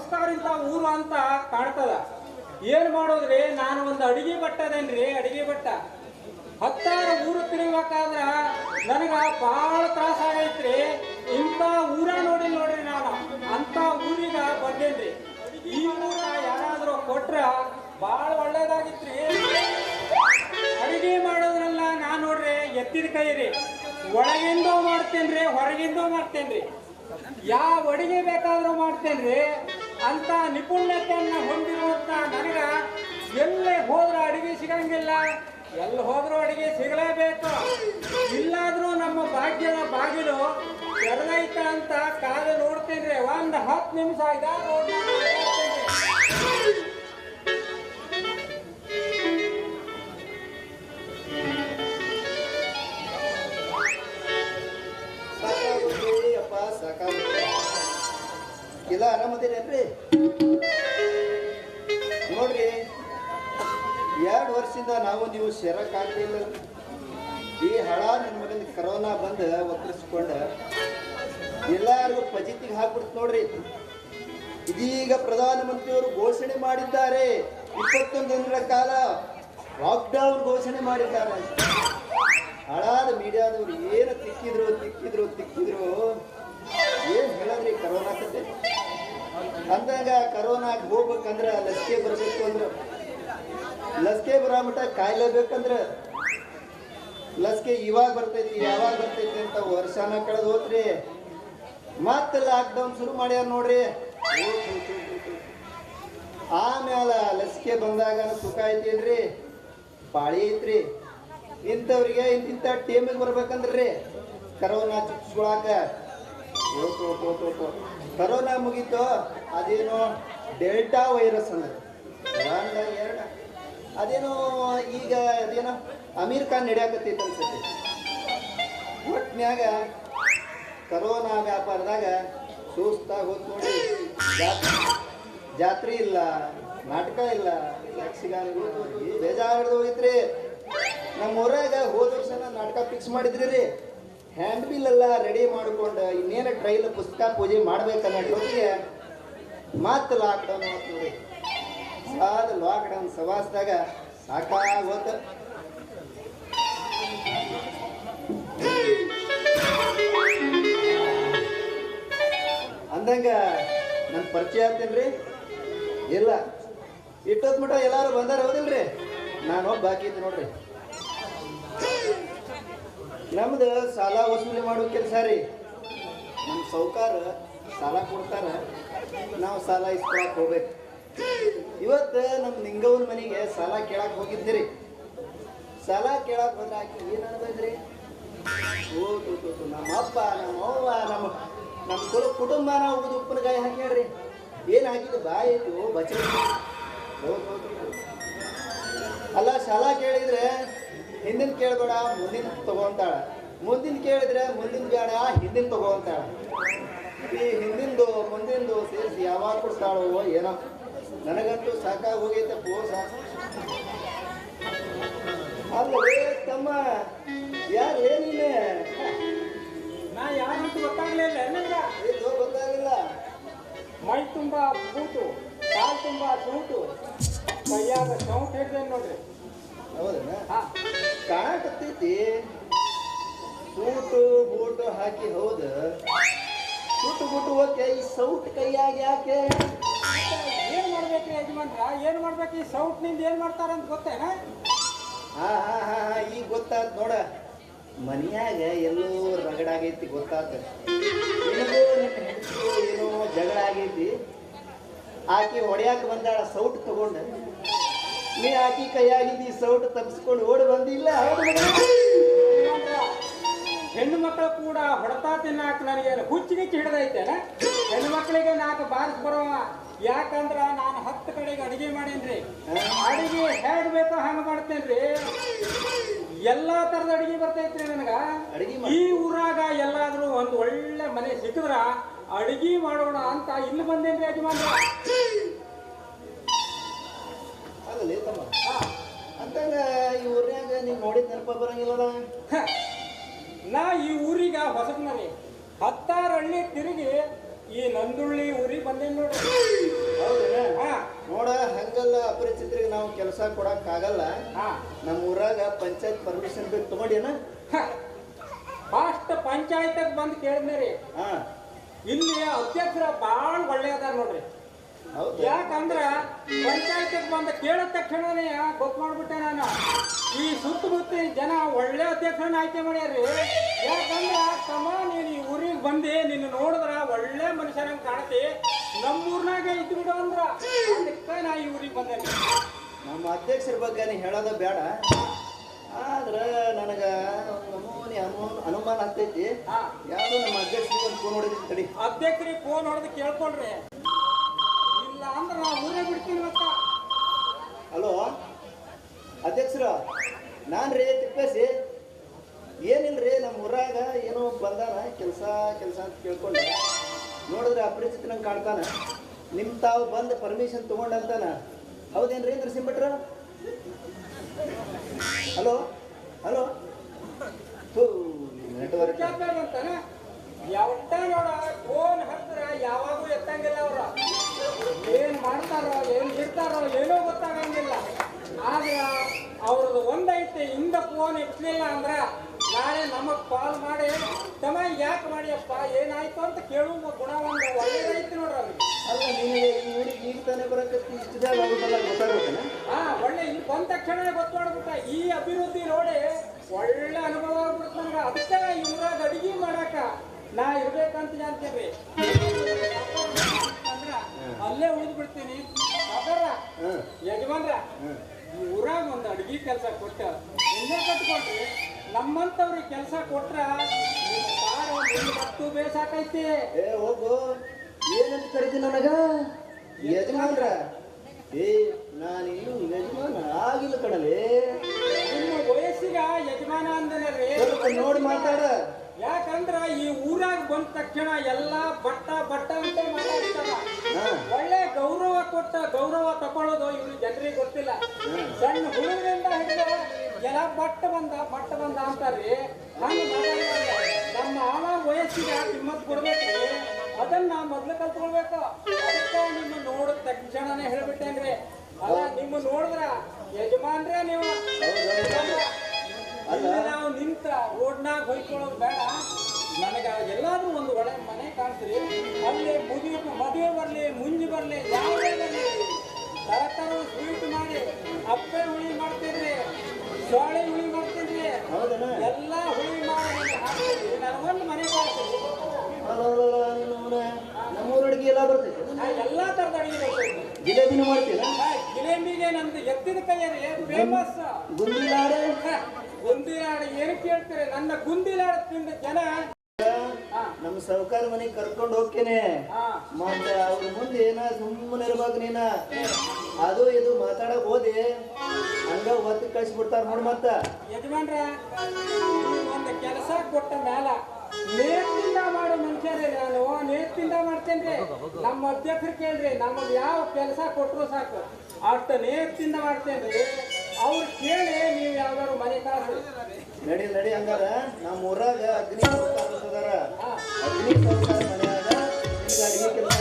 ಸಂಸ್ಕಾರದಿಂದ ಊರು ಅಂತ ಕಾಣ್ತದ. ಏನ್ ಮಾಡೋದ್ರಿ? ನಾನು ಒಂದು ಅಡಿಗೆ ಬಟ್ಟದೇನ್ರಿ ಅಡಿಗೆ ಬಟ್ಟ ಹತ್ತಾರು ಊರು ತಿರುಗಬೇಕಾದ್ರ ನನಗ ಬಹಳ ತ್ರಾಸ ಆಗೈತ್ರಿ. ಇಂಥ ಊರ ನೋಡಿ ನೋಡ್ರಿ ನಾನು ಅಂತ ಊರಿಗ ಬಂದೇನ್ರಿ. ಈ ಊರ ಯಾರಾದ್ರೂ ಕೊಟ್ರ ಬಹಳ ಒಳ್ಳೇದಾಗಿತ್ರಿ. ಅಡಿಗೆ ಮಾಡೋದ್ರಲ್ಲ ನಾ ನೋಡ್ರಿ, ಎತ್ತಿದ ಕೈ ರೀ ಒಳಗಿಂದೂ ಮಾಡ್ತೇನ್ರಿ, ಹೊರಗಿಂದೂ ಮಾಡ್ತೇನ್ರಿ. ಯಾವ ಅಡಿಗೆ ಬೇಕಾದ್ರೂ ಮಾಡ್ತೇನ್ರಿ. ಅಂತ ನಿಪುಣತೆಯನ್ನ ಹೊಂದಿರುವಂತ ನನಗ ಎಲ್ಲೇ ಹೋದ್ರ ಅಡಿಗೆ ಸಿಗಂಗಿಲ್ಲ. ಎಲ್ಲಿ ಹೋದ್ರೂ ಅಡಿಗೆ ಸಿಗಲೇಬೇಕು. ಇಲ್ಲಾದ್ರೂ ನಮ್ಮ ಭಾಗ್ಯದ ಬಾಗಿಲು ತೆರೆದೈತ ಅಂತ ಕಾದು ರೀ ಒಂದ್ ಹತ್ತು ನಿಮಿಷ ಆಯ್ದ ಇಲ್ಲ ರೀ ನೋಡ್ರಿ, ಎರಡು ವರ್ಷದಿಂದ ನಾವು ನೀವು ಸೇರಕ್ಕಾಗಲಿಲ್ಲ ಈ ಹಳ ನಿಮ್ಮ ಮಗನ ಕರೋನಾ ಬಂದು ಒಕ್ಕರಿಸ್ಕೊಂಡು ಎಲ್ಲರಿಗೂ ಪಜಿತಿಗೆ ಹಾಕ್ಬಿಡ್ತು ನೋಡ್ರಿ. ಇದೀಗ ಪ್ರಧಾನಮಂತ್ರಿಯವರು ಘೋಷಣೆ ಮಾಡಿದ್ದಾರೆ. ಇಪ್ಪತ್ತೊಂದು ದಿನಗಳ ಕಾಲ ಲಾಕ್ಡೌನ್ ಘೋಷಣೆ ಮಾಡಿದ್ದಾರೆ. ಹಳಾದ ಮೀಡಿಯಾದವರು ಏನು ತಿಕ್ಕಿದ್ರು ತಿಕ್ಕಿದ್ರು ತಿಕ್ಕಿದ್ರು ಅಂದಾಗ ಕರೋನಾಗ ಹೋಗ್ಬೇಕಂದ್ರ ಲಸಿಕೆ ಬರಬೇಕು ಅಂದ್ರ. ಲಸಿಕೆ ಬರಾಮಟ ಕಾಯ್ಲೇಬೇಕಂದ್ರ ಲಸಿಕೆ ಇವಾಗ ಬರ್ತೈತಿ, ಯಾವಾಗ ಬರ್ತೈತಿ ಅಂತ ವರ್ಷನ ಕಳೆದು ಹೋತ್ರಿ. ಮತ್ತೆ ಲಾಕ್ಡೌನ್ ಶುರು ಮಾಡ್ಯಾರ ನೋಡ್ರಿ. ಆಮೇಲೆ ಲಸಿಕೆ ಬಂದಾಗ ಸುಖ ಐತೇನ್ರಿ? ಪಾಳಿ ಐತ್ರಿ. ಇಂಥವ್ರಿಗೆ ಇಂತಿಂಥ ಟೀಮಿಗೆ ಬರ್ಬೇಕಂದ್ರಿ. ಕರೋನಾ ಓತು. ಕರೋನಾ ಮುಗೀತು, ಅದೇನೋ ಡೆಲ್ಟಾ ವೈರಸ್ ಅಂದ್ರೆ ಎರಡು. ಅದೇನೋ ಈಗ ಅದೇನೋ ಅಮೀರ್ ಖಾನ್ ನಡೆಯಾಕತ್ತೈತೆ ಅನ್ಸತ್ತೆ. ಒಟ್ನ್ಯಾಗ ಕರೋನಾ ವ್ಯಾಪಾರದಾಗ ಸುಸ್ತಾಗಿ ಹೋತ್ ನೋಡಿ, ಜಾತ್ರೆ ಜಾತ್ರೆ ಇಲ್ಲ, ನಾಟಕ ಇಲ್ಲ ಬೇಜಾರು ಹೋಗಿತ್ರಿ ನಮ್ಮ ಊರಾಗ ಹೋದ ವರ್ಷನ ನಾಟಕ ಫಿಕ್ಸ್ ಮಾಡಿದ್ರಿ ರೀ. ಹ್ಯಾಂಡ್ ಬಿಲ್ ಎಲ್ಲ ರೆಡಿ ಮಾಡಿಕೊಂಡು ಇನ್ನೇನು ಟ್ರೈಲ್ ಪುಸ್ತಕ ಪೂಜೆ ಮಾಡ್ಬೇಕನ್ನೋಟಿಗೆ ಮತ್ತೆ ಲಾಕ್ಡೌನ್ ಆಯ್ತು ನೋಡಿ. ಸಾಲ ಲಾಕ್ಡೌನ್ ಸವಾಸದಾಗ ಸಾಕಾಗೋತ. ಅಂದಂಗ ನನ್ನ ಪರಿಚಯ ಆಗ್ತೇನ್ರಿ? ಇಲ್ಲ. ಇಟ್ಟೊತ್ ಮಟ ಎಲ್ಲಾರು ಬಂದಾರ ಹೌದಿಲ್ರಿ? ನಾನು ಬಾಕಿ ಇದ್ದೆ ನೋಡ್ರಿ. ನಮ್ದು ಸಾಲ ವಸೂಲಿ ಮಾಡೋ ಕೆಲಸ ರೀ. ನಮ್ಮ ಸೌಕಾರ ಸಾಲ ಕೊಡ್ತಾರ ನಾವು ಸಾಲ ಇಸ್ಕೊಳಕ್ ಹೋಗ್ಬೇಕು. ಇವತ್ತು ನಮ್ಮ ನಿಂಗವನ ಮನೆಗೆ ಸಾಲ ಕೇಳಕ್ ಹೋಗಿದ್ದೀರಿ ಸಾಲ ಕೇಳಕ್ ಬಂದ್ರೆ ಆಕೆ ಏನ್ ತು, ನಮ್ಮ ಅಪ್ಪ ನಮ್ಮ ಅವ್ವ ನಮ್ಮ ನಮ್ಮ ಕುಲ ನಾವು ಉಗಿದು ಉಪ್ಪಿನಕಾಯಿ ಹಾಕ್ಯಾಡ್ರಿ ಏನ್ ಹಾಕಿದ್ದು? ಬಾಯಿ ಐತಿ ಓ ಬಚ ಅಲ್ಲ ಸಾಲ ಕೇಳಿದ್ರೆ ಹಿಂದಿನ ಕೇಳ್ಬೇಡ ಮುಂದಿನ ತಗೋಂತಾಳ ಮುಂದಿನ ಕೇಳಿದ್ರೆ ಮುಂದಿನ ಬೇಡ ಹಿಂದಿನ ತಗೋಂತಾಳ ಈ ಹಿಂದಿಂದು ಮುಂದಿಂದು ಸೇರಿಸಿ ಯಾವಾಗ ಕೊಡ್ತಾಳೋ ಏನೋ. ನನಗಂತೂ ಸಾಕಾಗಿ ಹೋಗೈತೆ ಪೋಸ. ಅಲ್ಲೇ ತಮ್ಮ ಯಾರು ಏನಿಲ್ಲ. ನಾ ಯಾರಂತೂ ಗೊತ್ತಾಗ್ಲಿಲ್ಲ ಏನಿಲ್ಲ ಇದು ಗೊತ್ತಾಗಿಲ್ಲ. ಮೈ ತುಂಬಾ ಬೂಟು ಕಾಲ್ ತುಂಬಾ ಸೂಟು. ಕೈಯಾಗ ಸೌಂಟ್ ಹಿಡ್ದೇನ್ ನೋಡ್ರಿ. ಹೌದನ? ಹಾ. ಕಾಣಕತ್ತೈತಿ. ಬೂಟು ಬೂಟು ಹಾಕಿ ಹೌದು. ಬುಟ್ಟು ಬೂಟು ಓಕೆ ಈ ಸೌಟ್ ಕೈಯಾಗ ಯಾಕೆ? ಏನ್ ಮಾಡ್ಬೇಕ್ರಿ ಯಜಮಾನ್ರ? ಏನು ಮಾಡ್ಬೇಕು ಈ ಸೌಟ್ನಿಂದ ಏನ್ ಮಾಡ್ತಾರಂತ ಗೊತ್ತೇನ? ಹಾ ಹಾ ಹಾ ಹಾ ಈಗ ಗೊತ್ತಾತ್ ನೋಡ. ಮನ್ಯಾಗ ಎಲ್ಲೋ ರಗಡಾಗೈತಿ ಗೊತ್ತಾತ. ನಿನಗೂ ನಿನ್ನ ಹೆಂಡತಿಗೂ ಏನೋ ಜಗಳ ಆಗೈತಿ. ಆಕಿ ಹೊಡ್ಯಾಕ ಬಂದಾಳ ಸೌಟ್ ತಗೊಂಡ. ನೀ ಆಕಿ ಕೈಯಾಗಿದ್ದಿ ಸೌಟ್ ತಪ್ಪಿಸ್ಕೊಂಡು ಓಡಿ ಬಂದಿಲ್ಲ? ಹೆಣ್ಣು ಮಕ್ಕಳು ಕೂಡ ಹೊಡೆತಾ ತಿನ್ನಾಕ ನನಗೆ ಹುಚ್ಚಿಗೆ ಹಿಡ್ದೈತೇನ? ಹೆಣ್ಣು ಮಕ್ಕಳಿಗೆ ನಾಲ್ಕು ಬಾರಿಸ್ ಬರೋವ. ಯಾಕಂದ್ರ ನಾನು ಹತ್ತು ಕಡೆಗೆ ಅಡಿಗೆ ಮಾಡೇನ್ರಿ. ಅಡಿಗೆ ಹೇಗ್ ಬೇಕೋ ಹಂಗ ಮಾಡ್ತೇನ್ರಿ. ಎಲ್ಲಾ ತರದ ಅಡಿಗೆ ಬರ್ತೈತ್ರಿ ನನಗ. ಅಡಿಗೆ ಈ ಊರಾಗ ಎಲ್ಲಾದ್ರೂ ಒಂದು ಒಳ್ಳೆ ಮನೆ ಸಿಕ್ಕಿದ್ರ ಅಡಿಗೆ ಮಾಡೋಣ ಅಂತ ಇಲ್ಲಿ ಬಂದೇನ್ರಿ ಯಜಮಾನ್ರ? ತಮ್ಮ. ಅಂತಂಗ ಈ ಊರ್ನ್ಯಾಗ ನೀವು ನೋಡಿದ ನೆನಪ ಬರಂಗಿಲ್ಲದ ನಾ ಈ ಊರಿಗ ಹೊಸಬ್ನನಿ ಹತ್ತಾರು ಹಳ್ಳಿ ತಿರುಗಿ ಈ ನಂದುಳ್ಳಿ ಊರಿಗೆ ಬಂದೇನ್ ಹೌದೇನ? ಹಾ. ನೋಡ ಹಂಗಲ್ಲ ಅಪರಿಚಿತರಿಗೆ ನಾವು ಕೆಲಸ ಕೊಡಕ್ ಆಗಲ್ಲ. ಹಾ. ನಮ್ಮ ಊರಾಗ ಪಂಚಾಯತ್ ಪರ್ಮಿಷನ್ ಬೇಕು ತಗೊಂಡೇನ ಫಾಸ್ಟ್ ಪಂಚಾಯತ್ ಬಂದು ಕೇಳಿದ್ರಿ ಹಾ. ಇಲ್ಲಿ ಅಧ್ಯಕ್ಷರ ಭಾಳ ಒಳ್ಳೆ ಅದಾರ ನೋಡ್ರಿ. ಯಾಕಂದ್ರ ಪಂಚಾಯತ್ ಬಂದ ಕೇಳಿದ ತಕ್ಷಣನೇ ಗೊತ್ತ ಮಾಡ್ಬಿಟ್ಟೆ ನಾನು. ಈ ಸುತ್ತಮುತ್ತ ಜನ ಒಳ್ಳೆ ಅಧ್ಯಕ್ಷರನ್ನ ಆಯ್ಕೆ ಮಾಡ್ಯಾರ್ರಿ. ಯಾಕಂದ್ರೆ ತಮ್ಮ ನೀನು ಈ ಊರಿಗೆ ಬಂದು ನಿನ್ನ ನೋಡಿದ್ರ ಒಳ್ಳೆ ಮನುಷ್ಯರಂಗೆ ಕಾಣತಿ. ನಮ್ಮೂರ್ನಾಗ ಇದ್ದು ಬಿಡು ಅಂದ್ರ ಅದಕ್ಕೆ ನಾ ಈ ಊರಿಗೆ ಬಂದೆ ನಮ್ಮ ಅಧ್ಯಕ್ಷರ ಬಗ್ಗೆ ನೀ ಹೇಳೋದ ಬೇಡ. ಆದ್ರೆ ನನಗ ನಮೂನಿ ಅನು ಅನುಮಾನ ಆಗ್ತೈತಿ. ಹಾ. ಯಾವ್ದು ನಮ್ಮ ಅಧ್ಯಕ್ಷರಿಗೆ ಫೋನ್ ಹೊಡೆದ್ರಿ ತಡಿ. ಅಧ್ಯಕ್ಷರಿಗೆ ಫೋನ್ ಹೊಡೆದು ಕೇಳ್ಕೊಳ್ರಿ. ಅಂದ್ರ ಊರೇ ಬಿಡ್ತೀನಿ ಮತ್ತ. ಹಲೋ? ಅಧ್ಯಕ್ಷರ ನಾನು ರೀ ತಿಪ್ಪೇಸಿ. ರೀ ನಮ್ಮ ಊರಾಗ ಏನೋ ಬಂದಾನ ಕೆಲಸ ಕೆಲಸ ಅಂತ ಕೇಳ್ಕೊಂಡು. ನೋಡಿದ್ರೆ ಅಪರಿಚಿತ ನಂಗೆ ಕಾಣ್ತಾನೆ. ನಿಮ್ಮ ತಾವು ಬಂದು ಪರ್ಮಿಷನ್ ತೊಗೊಂಡಂತಾನ ಹೌದೇನ್ರಿ ನರಸಿಂಹಟ್ರ ಹಲೋ? ಹಲೋ? ಹೂ ನೆಟ್ವರ್ಕ್. ಯಾವತ್ತ ನೋಡ ಫೋನ್ ಹತ್ತಿರ ಯಾವಾಗೂ ಎತ್ತಂಗಿಲ್ಲ ಅವ್ರ. ಏನ್ ಏನು ಬಿಡ್ತಾರೋ ಏನೋ ಗೊತ್ತಾಗಂಗಿಲ್ಲ. ಆದ್ರೆ ಅವ್ರದ್ದು ಒಂದೈತೆ ಹಿಂದ ಫೋನ್ ಎತ್ತಲಿಲ್ಲ ಅಂದ್ರೆ ನಾಳೆ ನಮಗ್ ಕಾಲ್ ಮಾಡಿ ತಮ್ಮ ಯಾಕೆ ಮಾಡಿಯಪ್ಪ ಏನಾಯ್ತು ಅಂತ ಕೇಳುವ ಗುಣ ಒಂದು ಒಳ್ಳೇದೈತಿ ನೋಡ್ರಿ ಅವ್ರಿಗೆ. ಅಲ್ಲ ನಿಮಗೆ ಈ ಹುಡುಗಿ ಈಗ ತಾನೇ ಬರಕತ್ತಿ ಇಷ್ಟು ಜಾಗ ಆಗುತ್ತಲ್ಲ ಗೊತ್ತಾಗ್ಬೇಕನ ಹಾ ಒಳ್ಳೆ ಇಲ್ಲಿ ಬಂದ ತಕ್ಷಣ ಗೊತ್ತಾಡ್ಬಿಟ್ಟ ಈ ಅಭಿವೃದ್ಧಿ ನೋಡಿ ಒಳ್ಳೆ ಅನುಭವ ಆಗ್ಬಿಡ್ತು ಅದಕ್ಕೆ ಇವ್ರಾಗ ಅಡಿಗೆ ಮಾಡಾಕ ನಾ ಇರ್ಬೇಕಂತ ಅಂದ್ರ ಅಲ್ಲೇ ಉಳಿದು ಬಿಡ್ತೀನಿ. ಅದರ ಯಜಮಾನ್ರ ಈ ಊರಾಗ ಒಂದು ಅಡಿಗೆ ಕೆಲಸ ಕೊಟ್ಟ. ಇನ್ನೇ ಕಟ್ಕೊಂಡ್ರಿ? ನಮ್ಮಂತವ್ರಿಗೆ ಕೆಲಸ ಕೊಟ್ರ ಮತ್ತು ಬೇಸಾಕೈತಿ ಏ ಹೋಗು. ಏನಂತ ಕರಿತಿ ನನಗ? ಯಜಮಾನ್ರ. ಏ ನಾನು ಇನ್ನು ಯಜಮಾನ ಆಗಿಲ್ಲ ಕಣಲೆ. ನಿಮ್ಮ ವಯಸ್ಸಿಗ ಯಜಮಾನ ಅಂದನಲ್ರಿ. ಸ್ವಲ್ಪ ನೋಡಿ ಮಾತಾಡ. ಯಾಕಂದ್ರ ಈ ಬಂದ ತಕ್ಷಣ ಎಲ್ಲ ಬಟ್ಟ ಬಟ್ಟ ಅಂತ ಮಾತಾಡ್ತಾರ. ಒಳ್ಳೆ ಗೌರವ ಕೊಟ್ಟ ಗೌರವ ತಕೊಳ್ಳೋದು ಇವ್ರು ಜನರಿಗೆ ಗೊತ್ತಿಲ್ಲ. ಸಣ್ಣ ಹುಡುಗರಿಂದ ಹಿಡಿದು ಎಲ್ಲ ಬಟ್ಟ ಬಂದ ಬಟ್ಟ ಬಂದ ಅಂತಾರ್ರಿ. ಹಂಗ. ನಮ್ಮ ಆಳ ವಯಸ್ಸಿಗೆ ನಿಮ್ಮದು ಕೊಡ್ಬೇಕ್ರಿ ಅದನ್ನ ಮೊದ್ಲು ಕಲ್ತ್ಕೊಳ್ಬೇಕು. ಅದಕ್ಕೆ ನಿಮ್ಮ ನೋಡಿದ ತಕ್ಷಣನೇ ಹೇಳ್ಬಿಟ್ಟೇನ್ರಿ. ಅಲ್ಲ ನಿಮ್ಮ ನೋಡಿದ್ರ ಯಜಮಾನ್ರೇ ನೀವು. ಅಲ್ಲ ನಾವು ನಿಂತ ರೋಡ್ನಾಗ ಹೊಯ್ಕೊಳ್ಳೋದು ಬೇಡ. ಮನೆ ಕಾಣ್ತೀರಿ ಅಲ್ಲಿ ಮದುವೆ ಮದುವೆ ಬರಲಿ ಮುಂಜಿ ಬರಲಿ ಯಾವುದೇ ಬರಲಿ? ತರತರ ತರ ಸ್ವೀಟ್ ಮಾಡಿ ಅಪ್ಪೆ ಹುಳಿ ಮಾಡ್ತಿದ್ರಿ ಸೋಳೆ ಹುಳಿ ಮಾಡ್ತಿದ್ರಿ ಹೌದನ? ಎಲ್ಲ ಹುಳಿ ಮಾಡಿ ನನಗೊಂದು ಮನೆ ಮಾಡ್ತೀವಿ ನಮ್ಮೂರ ಅಡುಗೆ ಎಲ್ಲ ಬರ್ತೈತೆ ಅಡುಗೆ ಎಲ್ಲಾ ಜಿಲೇಬಿನ ಮಾಡ್ತೀನ ಜಿಲೇಬಿಗೆ ನಮ್ದು ಎತ್ತಿದ ಕೈಯಲ್ಲಿ ಫೇಮಸ್ ಗುಂದಿಲಾಡ ಗುಂದಿಲಾಡ ಏನು ಕೇಳ್ತೀರಿ ನನ್ನ ಗುಂದಿಲಾಡ ತಿಂದ ಜನ ಹಾ. ನಮ್ಮ ಸೌಕಾರ ಮನೆಗೆ ಕರ್ಕೊಂಡು ಹೋಗ್ತೇನೆ. ಹಾ. ಮತ್ತೆ ಅವ್ರ ಮುಂದೆ ಏನ ಸುಮ್ಮನೆ ಇರ್ಬೇಕು ನೀನ? ಅದು ಇದು ಮಾತಾಡಕ್ ಹೋದೆ. ಹಂಗ ಒತ್ತಿ ಕಳಿಸ್ಬಿಡ್ತಾರ ನೋಡ್ ಮತ್ತ. ಯಜಮಾನ್ರ ಒಂದು ಕೆಲಸ ಕೊಟ್ಟ ಮ್ಯಾಲ ನೇತಿಂದ ಮಾಡೋ ಮನುಷ್ಯರೇ ನಾನು ನೇತಿಂದ ಮಾಡ್ತೇನ್ರಿ. ನಮ್ಮ ಅಧ್ಯಕ್ಷರು ಕೇಳ್ರಿ ನಮಗೆ ಯಾವ ಕೆಲಸ ಕೊಟ್ಟರು ಸಾಕು. ಅಷ್ಟು ನೇತಿಂದ ಮಾಡ್ತೇನ್ರಿ. ಅವ್ರು ಕೇಳಿ ನೀವು ಯಾವ್ದಾದ್ರು ಮನೆ ಕಾಸು. ನಡಿ ನಡಿ ಹಂಗಾರ ನಮ್ಮ ಊರಾಗ ಅಗ್ನಿ ಸೌಕಾರ ಅಗ್ನಿ ಸೌಕಾರ ಮನೆಯಾಗ ಅಡಿಗೆ ಕೆಲಸ